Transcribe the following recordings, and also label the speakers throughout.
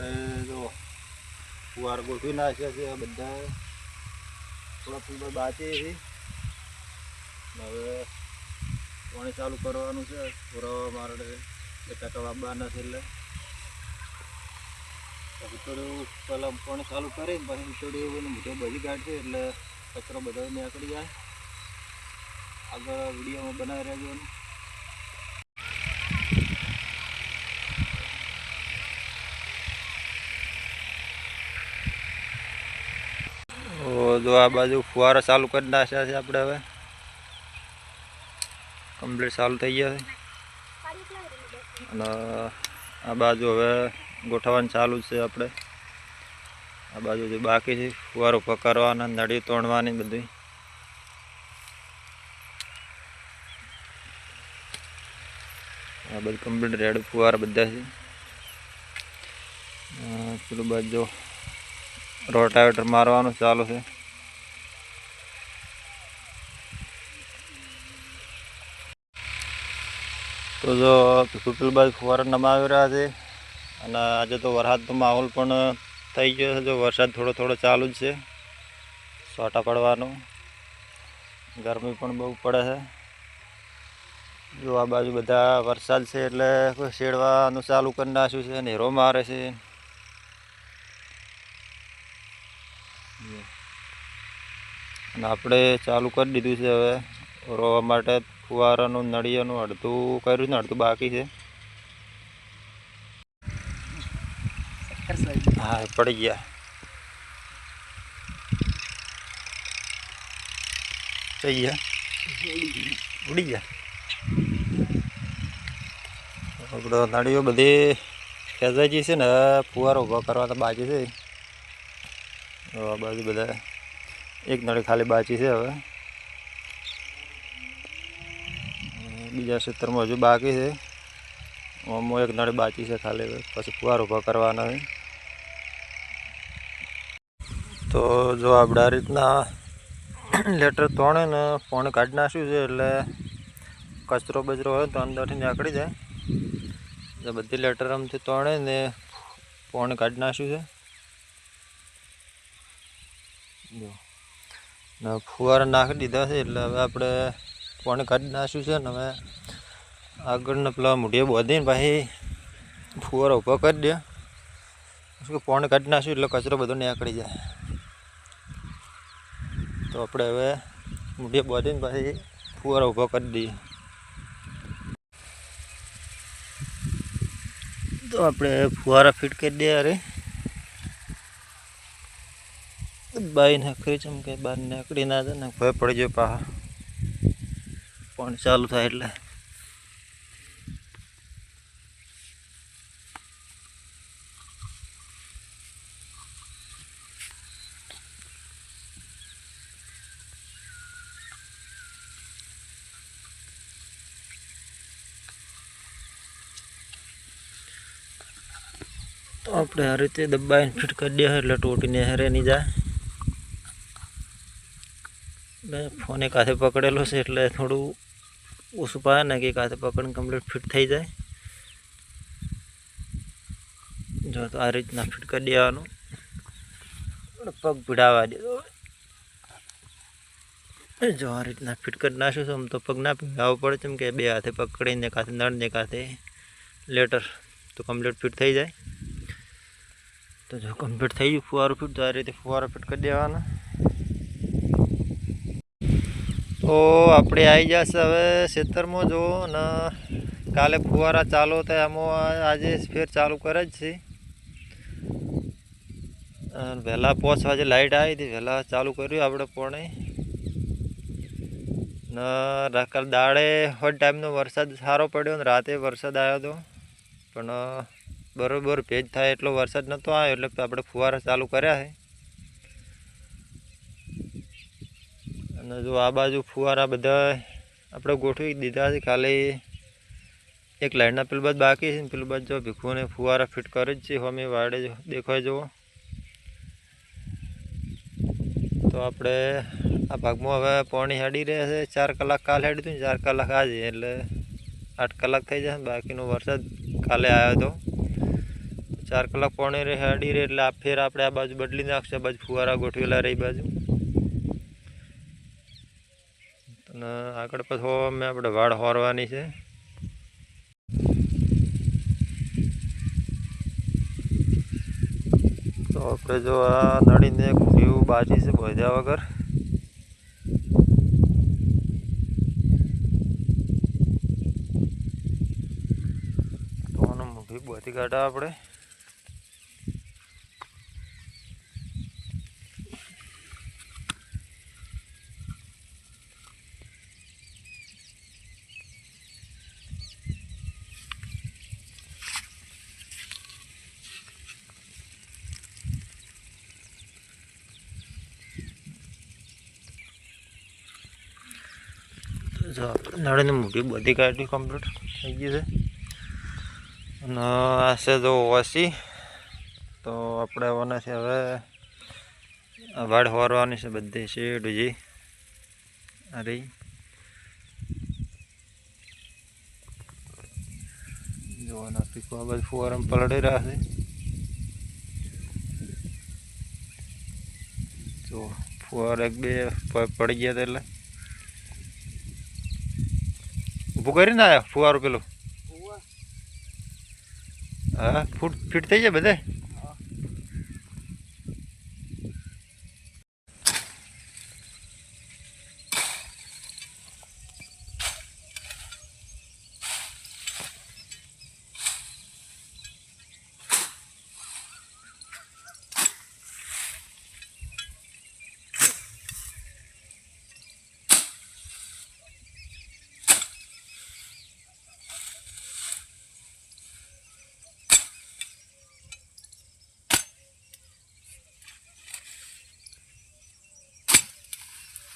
Speaker 1: આપણે જો ફુવાર ગોઠવી નાખ્યા છે બધા થોડા ફૂલ બાકી છે. હવે પાણી ચાલુ કરવાનું છે. પુરાવા મારે ટકા વાપવાના છે એટલે. પછી થોડું પહેલાં પાણી ચાલુ કરીને પછી થોડું એવું મોટો બધી કાઢશે એટલે કચરો બધો નીકળી જાય. આગળ વિડીયોમાં બનાવી રહેજો ને ઓ જો આ બાજુ ફુવારા ચાલુ કરી નાખ્યા છે આપણે હવે. કમ્પ્લીટ ચાલુ થઈ ગયા છે. અને આ બાજુ હવે ગોઠવવાનું ચાલુ છે આપણે. આ બાજુ જે બાકી છે, ફુવારો પકડવાના, નળી તોડવાની બધી. આ બધું કમ્પ્લીટ રેડ ફુવારા બધા છે. પેલું બાજુ રોટાવેટર મારવાનું ચાલુ છે. તો જો બાજુ ફુવારા નમાવી રહ્યા છે અને આજે તો વરસાદનો માહોલ પણ થઈ ગયો છે. જો વરસાદ થોડો થોડો ચાલુ જ છે. સોટા પડવાનો. ગરમી પણ બહુ પડે છે. જો આ બાજુ બધા વરસાદ છે એટલે શેડવાનું ચાલુ કરી નાખ્યું છે. નેરો મારે છે. અને આપણે ચાલુ કરી દીધું છે હવે રોવા માટે. ફુવારાનું નળિયાનું, અડધું કર્યું ને અડધું બાકી છે? હા, પડી ગયા. થઈ ગયા? ઉડી ગયા? આપણે નળીઓ બધી ખેંચાઈ ગઈ છે ને, ફુવારો ઊભો કરવા તો બાકી છે. બાજુ બધા એક નળી ખાલી બાકી છે હવે. બીજા ક્ષેત્રમાં હજુ બાકી છે. આમાં એક નળ બાકી છે ખાલી, પછી ફુવારો ઊભો કરવાના છે. તો જો આપણે આ રીતના લેટર તોણે ને ફોન કાઢી નાખ્યું છે એટલે કચરો બચરો હોય તો અંદરથી નીકળી જાય. બધી લેટર આમથી તોણે ને ફોન કાઢી નાખ્યું છે. ફુવારા નાખી દીધા છે એટલે હવે આપણે પાણી કાઢી નાખ્યું છે ને હવે આગળના પેલા મૂઢીએ બાંધીને પછી ફુવારો ઊભો કરી દે. પછી પાણી કાઢી નાખ્યું એટલે કચરો બધો નીકળી જાય. તો આપણે હવે મૂઢીએ બાંધીને પછી ફુવારો ઊભો કરી દઈએ. તો આપણે ફુવારા ફિટ કરી દઈએ અરે બાઈ નાખી છે કે બહાર નીકળી ના જાય ને ભય પડી જાય પા પાણી ચાલુ થાય એટલે. તો આપણે આ રીતે દબાઈને ફિટ કરી દઈએ એટલે ટોટીને હેરે નહીં જાય. મેં ફોન એક હાથે પકડેલો છે એટલે થોડું ઓછું પાડે ને કે હાથે પકડીને કમ્પ્લીટ ફિટ થઈ જાય જો તો આ રીતના ફિટ કરી દેવાનું પગ ભીડાવા દેતો જો આ રીતના ફિટ કરી નાખ્યું છે આમ તો પગ ના ભીડાવવો પડે છે કે બે હાથે પકડીને એક હાથે કાંથે લેટર તો કમ્પ્લીટ ફિટ થઈ જાય તો જો કમ્પ્લીટ થઈ ગયું ફુવારો ફિટ તો આ રીતે ફુવારો ફિટ કરી દેવાના તો આપણે આવી જશે હવે ખેતરમાં, જો, ને, કાલે ફુવારા ચાલુ થાય આમાં આજે ફેર ચાલુ કરે જ છે. વહેલા પાંચ વાગે લાઇટ આવી હતી, વહેલા ચાલુ કર્યું આપણે પોણે. ને રાકાલ દાડે હોટ ટાઈમનો વરસાદ સારો પડ્યો ને રાતે વરસાદ આવ્યો હતો પણ, બરોબર ભેજ થાય એટલો વરસાદ નહોતો આવ્યો, એટલે આપણે ફુવારા ચાલુ કર્યા છે. અને જો આ બાજુ ફુવારા બધા આપણે ગોઠવી દીધા છે. ખાલી એક લાઈનના પેલું બાદ બાકી છે ને પેલું બાદ જો ભીખુને ફુવારા ફિટ કરે જ છે. અમે વાડે દેખાય જુઓ. તો આપણે આ ભાગમાં હવે પાણી હેડી રહ્યા છે. ચાર કલાક કાલ હેડ્યું હતું ચાર કલાક આજે, એટલે આઠ કલાક થઈ જશે બાકીનો વરસાદ કાલે આવ્યો હતો ચાર કલાક પાણી હેડી રહે એટલે આ ફેર આપણે આ બાજુ બદલી નાખશે. આ બાજુ ફુવારા ગોઠવેલા રહી બાજુ. અને આગળ પછી અમે આપણે વાળ હોરવાની છે. તો આપણે જો આ નળીને એક બાજી છે બોધ્યા વગર. તો આનું મૂઠી બોધી કાઢા આપણે. જો, નળીની મૂઠી બધી કાઢી કમ્પ્લીટ થઈ ગઈ છે. અને આ છે જો ઓસી. તો આપણે આવવાના હવે વાડ હોરવાની છે બધી શેડ જે. અરે જોવાના પીકો બધું ફુવારામાં પલળી રહ્યા છે. જો ફુવાર એક બે પડી ગયા હતા એટલે. ઊભું કરીને આવ્યા ફુવારો પેલો? હા ફૂટ ફિટ થઈ જાય બધે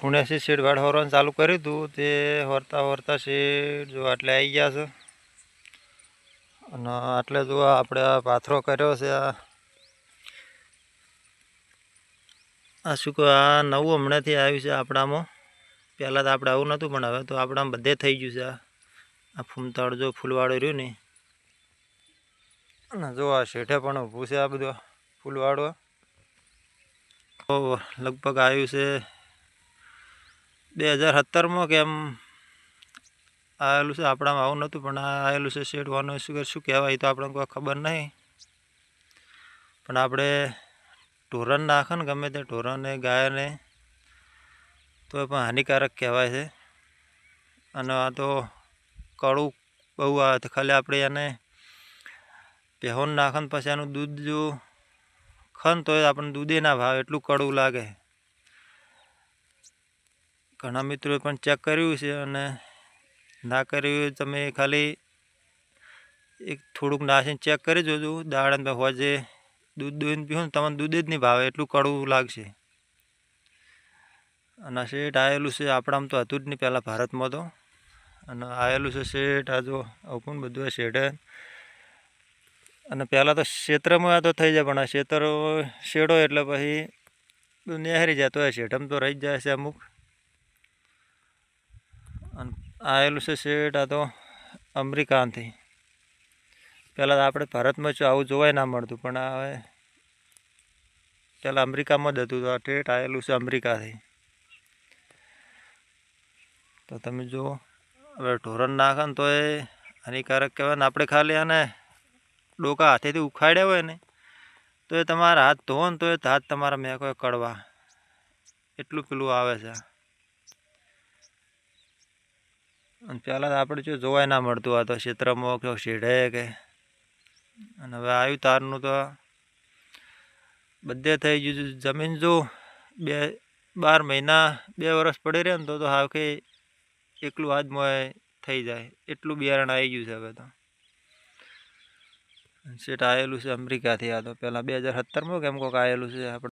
Speaker 1: પુણેથી શેડ વાળ હોરવાનું ચાલુ કર્યું હતું. તે હોરતા હોરતા શેડ જો આટલે આવી ગયા છે. અને આટલે જો આપણે આ પાથરો કર્યો છે, આ શું કહે, આ નવું હમણાંથી આવ્યું છે આપણામાં. પહેલાં તો આપણે આવું નહોતું, પણ હવે તો આપણામાં બધે થઈ ગયું છે આ. ફૂમતાળ જો ફૂલવાળું રહ્યું ને. અને જો આ શેઠે પણ ઊભું છે આ બધું ફૂલવાળું લગભગ આવ્યું છે બે હજાર સત્તરમાં કેમ આવેલું છે, આપણામાં આવું નહોતું, પણ આવેલું છે શેડવાનું શું સુગર, શું કહેવાય તો આપણને કોઈ ખબર નહીં. પણ આપણે ઢોરણ નાખે ને ગમે તે ઢોરણને ગાયને તો એ પણ હાનિકારક કહેવાય છે. અને આ તો કડું બહુ આવે તો ખાલી આપણે એને પહેહોન નાખે ને પછી એનું દૂધ જો ખન તો આપણને દૂધે ના ભાવે એટલું કડવું લાગે. ઘણા મિત્રોએ પણ ચેક કર્યું છે અને ના કર્યું તમે ખાલી એક થોડુંક નાસીને ચેક કરી જોજો. દાડા હોજે દૂધ દોઈને પીવું ને તમને દૂધ જ નહીં ભાવે, એટલું કડવું લાગશે. અને શેઠ આવેલું છે આપણામાં તો હતું જ નહીં પહેલાં ભારતમાં તો. અને આવેલું છે શેઠ, આ જો પણ બધું શેઠે. અને પહેલાં તો ક્ષેત્રમાં આ તો થઈ જાય, પણ આ ક્ષેત્ર શેડો એટલે પછી નેહરી જતો હોય શેઠમ તો રહી જ જાય છે અમુક. આવેલું છે શેઠ, આ તો અમેરિકાથી પહેલાં તો આપણે ભારતમાં જો આવું જોવાય ના મળતું, પણ હવે પહેલાં અમેરિકામાં જ હતું, તો આ ઠેઠ આવેલું છે અમેરિકાથી. તો તમે જુઓ હવે ઢોરણ નાખે ને તો એ હાનિકારક કહેવાય ને, આપણે ખાલી આને ડોકા હાથેથી ઉખાડ્યા હોય ને તો એ તમારા હાથ ધોવો ને તો એ હાથ તમારા મેં કોઈ કડવા. એટલું પેલું આવે છે. અને પહેલાં આપણે જો જોવાય ના મળતું આ તો ક્ષેત્રમાં કે શેઢે કે? અને હવે આવ્યું તારનું તો બધે થઈ ગયું. જમીન જો બે, બાર મહિના, બે વર્ષ પડી રહે ને તો તો હાવ કે એકલું હાથમાં થઈ જાય. એટલું બિયારણ આવી ગયું છે હવે તો. સેટ આવેલું છે અમેરિકાથી આ તો. પહેલાં બે હજાર સત્તરમાં કેમ કોક આવેલું છે? આપણે